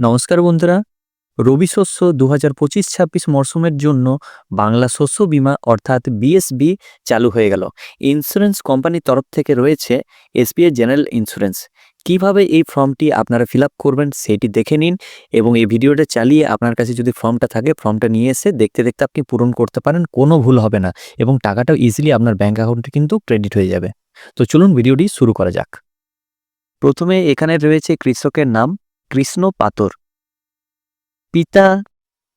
নমস্কার বন্ধুরা। রবি শস্য দু হাজার পঁচিশ ছাব্বিশ মরশুমের জন্য বাংলা শস্য বীমা অর্থাৎ বিএসবি চালু হয়ে গেল। ইন্স্যুরেন্স কোম্পানির তরফ থেকে রয়েছে এসবিআই জেনারেল ইন্স্যুরেন্স। কীভাবে এই ফর্মটি আপনারা ফিল করবেন সেটি দেখে নিন এবং এই ভিডিওটা চালিয়ে আপনার কাছে যদি ফর্মটা থাকে, ফর্মটা নিয়ে এসে দেখতে দেখতে আপনি পূরণ করতে পারেন, কোনো ভুল হবে না এবং টাকাটাও ইজিলি আপনার ব্যাঙ্ক অ্যাকাউন্টে কিন্তু ক্রেডিট হয়ে যাবে। তো চলুন ভিডিওটি শুরু করা যাক। প্রথমে এখানে রয়েছে কৃষকের নাম কৃষ্ণ পাতর পিতা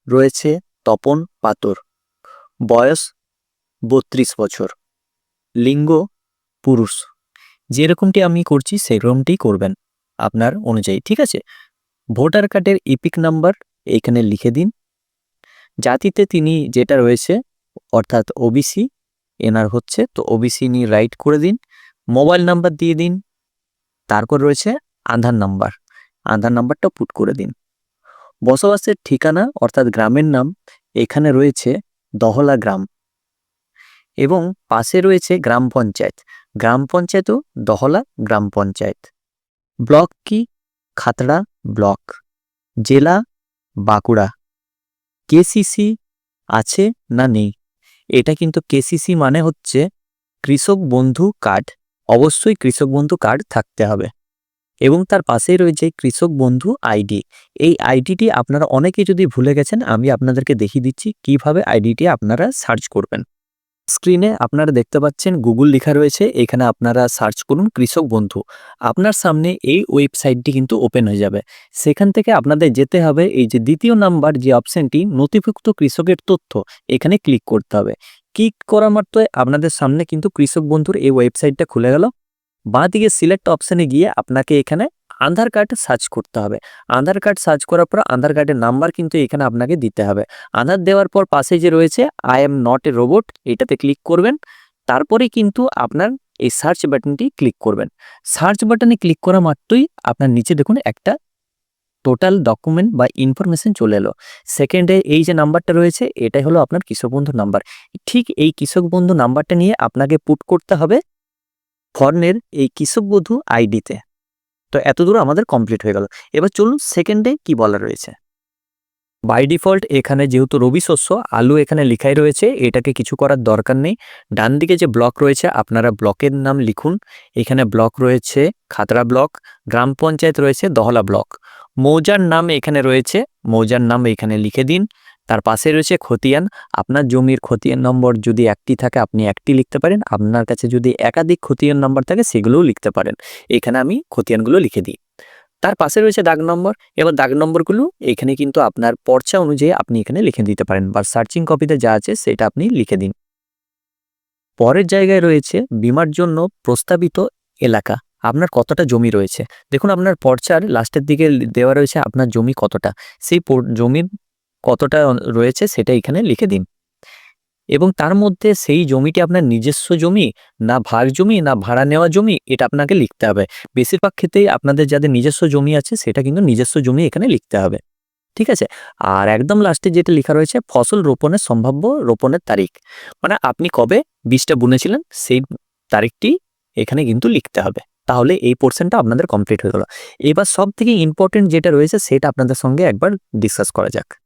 রয়েছে তপন পাতর বয়স বত্রিশ বছর। লিঙ্গ পুরুষ। যেরকমটি আমি করছি সেরকমটি করবেন আপনার অনুযায়ী, ঠিক আছে? ভোটার কার্ডের ইপিক নাম্বার এইখানে লিখে দিন। জাতিতে তিনি যেটা রয়েছে, অর্থাৎ ওবিসি এনার হচ্ছে, তো ওবিসি নিয়ে রাইট করে দিন। মোবাইল নাম্বার দিয়ে দিন। তারপর রয়েছে আধার নাম্বার। আধার নাম্বারটা পুট করে দিন। বসবাসের ঠিকানা অর্থাৎ গ্রামের নাম এখানে রয়েছে দহলা গ্রাম এবং পাশে রয়েছে গ্রাম পঞ্চায়েত। গ্রাম পঞ্চায়েতও দহলা গ্রাম পঞ্চায়েত। ব্লক কি? খাতড়া ব্লক। জেলা বাঁকুড়া। কেসিসি আছে না নেই? এটা কিন্তু কেসিসি মানে হচ্ছে কৃষক বন্ধু কার্ড। অবশ্যই কৃষক বন্ধু কার্ড থাকতে হবে। এবং তার পাশেই রয়েছে কৃষক বন্ধু আইডি। এই আইডিটি আপনারা অনেকে যদি ভুলে গেছেন, আমি আপনাদেরকে দেখিয়ে দিচ্ছি কীভাবে আইডিটি আপনারা সার্চ করবেন। স্ক্রিনে আপনারা দেখতে পাচ্ছেন গুগল লেখা রয়েছে, এখানে আপনারা সার্চ করুন কৃষক বন্ধু। আপনার সামনে এই ওয়েবসাইটটি কিন্তু ওপেন হয়ে যাবে। সেখান থেকে আপনাদের যেতে হবে, এই যে দ্বিতীয় নাম্বার যে অপশনটি, নথিভুক্ত কৃষকের তথ্য, এখানে ক্লিক করতে হবে। ক্লিক করা মাত্র আপনাদের সামনে কিন্তু কৃষক বন্ধুর এই ওয়েবসাইটটা খুলে গেল। বাঁ দিকে সিলেক্ট অপশানে গিয়ে আপনাকে এখানে আধার কার্ড সার্চ করতে হবে। আধার কার্ড সার্চ করার পর আধার কার্ডের নাম্বার কিন্তু এখানে আপনাকে দিতে হবে। আধার দেওয়ার পর পাশে যে রয়েছে I am not a robot এটাতে ক্লিক করবেন। তারপরে কিন্তু আপনার এই সার্চ বাটনটি ক্লিক করবেন। সার্চ বাটনে ক্লিক করা মাত্রই আপনার নিচে দেখুন একটা টোটাল ডকুমেন্ট বা ইনফরমেশন চলে এলো। সেকেন্ডে এই যে নাম্বারটা রয়েছে, এটাই হলো আপনার কৃষক বন্ধু নাম্বার ঠিক এই কৃষক বন্ধু নাম্বারটা নিয়ে আপনাকে পুট করতে হবে। ফর্নের এই কৃষক বধূ আইডিতে। তো এত দূর আমাদের কমপ্লিট হয়ে গেল। এবার চলুন সেকেন্ডে কি বলা রয়েছে? বাই ডিফল্ট এখানে যেহেতু রবি শস্য, আলু এখানে লিখাই রয়েছে, এটাকে কিছু করার দরকার নেই। ডান দিকে যে ব্লক রয়েছে, আপনারা ব্লকের নাম লিখুন। এখানে ব্লক রয়েছে খাতড়া ব্লক গ্রাম পঞ্চায়েত রয়েছে দহলা ব্লক মৌজার নাম এখানে রয়েছে, মৌজার নাম এখানে লিখে দিন। তার পাশে রয়েছে খতিয়ান। আপনার জমির খতিয়ান নম্বর যদি একটি থাকে, আপনি একটি লিখতে পারেন। আপনার কাছে যদি একাধিক খতিয়ান নম্বর থাকে, সেগুলোও লিখতে পারেন। এখানে আমি খতিয়ানগুলো লিখে দিই। তার পাশে রয়েছে দাগ নম্বর। এবার দাগ নম্বরগুলো এখানে কিন্তু আপনার পর্চা অনুযায়ী আপনি এখানে লিখে দিতে পারেন বা সার্চিং কপিতে যা আছে, সেটা আপনি লিখে দিন। পরের জায়গায় রয়েছে বিমার জন্য প্রস্তাবিত এলাকা। আপনার কতটা জমি রয়েছে? দেখুন, আপনার পর্চার লাস্টের দিকে দেওয়া রয়েছে আপনার জমি কতটা? সেই জমির কতটা রয়েছে সেটা এখানে লিখে দিন। এবং তার মধ্যে সেই জমিটি আপনার নিজস্ব জমি, না ভাগ জমি, না ভাড়া নেওয়া জমি, এটা আপনাকে লিখতে হবে। বেশিরভাগ ক্ষেত্রেই আপনাদের যাদের নিজস্ব জমি আছে, সেটা কিন্তু নিজস্ব জমি এখানে লিখতে হবে। ঠিক আছে? আর একদম লাস্টে যেটা লেখা রয়েছে, ফসল রোপণের সম্ভাব্য রোপণের তারিখ। মানে আপনি কবে বীজটা বুনেছিলেন, সেই তারিখটি এখানে কিন্তু লিখতে হবে। তাহলে এই পোর্শনটা আপনাদের কমপ্লিট হয়ে গেল। এবার সব থেকে ইম্পর্টেন্ট যেটা রয়েছে, সেটা আপনাদের সঙ্গে একবার ডিসকাস করা যাক।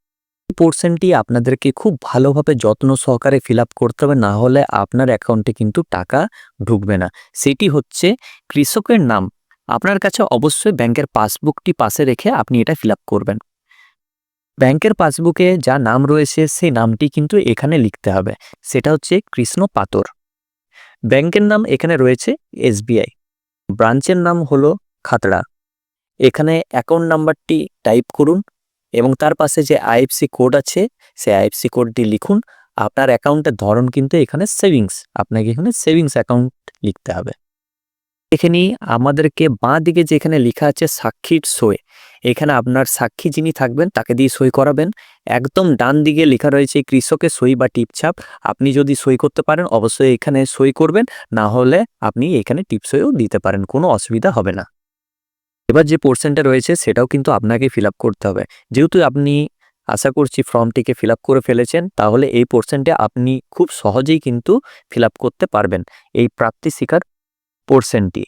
পোর্শনটি আপনাদেরকে খুব ভালোভাবে যত্ন সহকারে ফিল করতে হবে, না হলে আপনার অ্যাকাউন্টে কিন্তু টাকা ঢুকবে না। সেটি হচ্ছে কৃষকের নাম। আপনার কাছে অবশ্যই ব্যাংকের পাসবুকটি পাশে রেখে আপনি এটা ফিল করবেন। ব্যাংকের পাসবুকে যা নাম রয়েছে, সেই নামটি কিন্তু এখানে লিখতে হবে। সেটা হচ্ছে কৃষ্ণ পাতর ব্যাংকের নাম এখানে রয়েছে এসবিআই ব্রাঞ্চের নাম হলো খাতড়া। এখানে অ্যাকাউন্ট নাম্বারটি টাইপ করুন। এবং তার পাশে যে আইএফসি কোড আছে, সেই আইএফসি কোডটি লিখুন। আপনার অ্যাকাউন্টের ধরন কিন্তু এখানে সেভিংস। আপনাকে এখানে সেভিংস অ্যাকাউন্ট লিখতে হবে। এখানে আমাদেরকে বাঁ দিকে যেখানে লেখা আছে সাক্ষীর সই, এখানে আপনার সাক্ষী যিনি থাকবেন, তাকে দিয়ে সই করাবেন। একদম ডান দিকে লেখা রয়েছে কৃষকের সই বা টিপছাপ। আপনি যদি সই করতে পারেন, অবশ্যই এখানে সই করবেন। না হলে আপনি এখানে টিপসইও দিতে পারেন, কোনো অসুবিধা হবে না। এবার যে পোর্শনটা রয়েছে সেটাও কিন্তু আপনাকে ফিল করতে হবে। যেহেতু আপনি আশা করছি ফর্মটিকে ফিল করে ফেলেছেন, তাহলে এই পোর্শনটা আপনি খুব সহজেই কিন্তু ফিল করতে পারবেন, এই প্রাপ্তি শিকার পোর্শনটি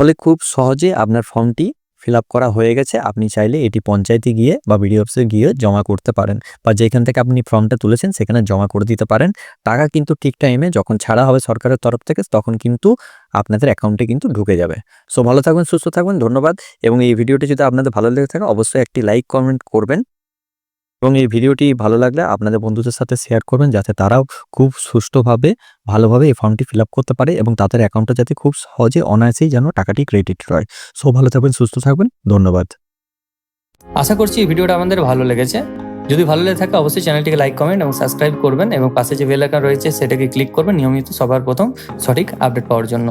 ফলে খুব সহজে আপনার ফর্মটি ফিল আপ করা হয়ে গেছে, আপনি চাইলে এটি পঞ্চায়েতে গিয়ে বা বিডিও অফিসে গিয়ে জমা করতে পারেন বা যেখান থেকে আপনি ফর্মটা তুলেছেন সেখানে জমা করে দিতে পারেন। টাকা কিন্তু ঠিক টাইমে যখন ছাড়া হবে সরকারের তরফ থেকে তখন কিন্তু আপনাদের অ্যাকাউন্টে কিন্তু ঢুকে যাবে। সো ভালো থাকবেন সুস্থ থাকবেন ধন্যবাদ। এবং এই ভিডিওটি যদি আপনাদের ভালো লেগে থাকে, অবশ্যই একটি লাইক, কমেন্ট করবেন। এবং এই ভিডিওটি ভালো লাগলে আপনাদের বন্ধুদের সাথে শেয়ার করবেন যাতে তারাও খুব সুষ্ঠুভাবে, ভালোভাবে এই ফর্মটি ফিল করতে পারে এবং তাদের অ্যাকাউন্টটা যাতে খুব সহজে অনায়াসেই যেন টাকাটি ক্রেডিট হয়। সো ভালো থাকবেন, সুস্থ থাকবেন, ধন্যবাদ। আশা করছি এই ভিডিওটা আমাদের ভালো লেগেছে। যদি ভালো লেগে থাকে অবশ্যই চ্যানেলটিকে লাইক কমেন্ট এবং সাবস্ক্রাইব করবেন এবং পাশে যে বেল আইকন রয়েছে সেটাকে ক্লিক করবেন নিয়মিত সবার প্রথম সঠিক আপডেট পাওয়ার জন্য।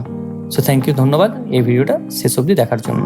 সো থ্যাংক ইউ ধন্যবাদ। এই ভিডিওটা শেষ অবধি দেখার জন্য।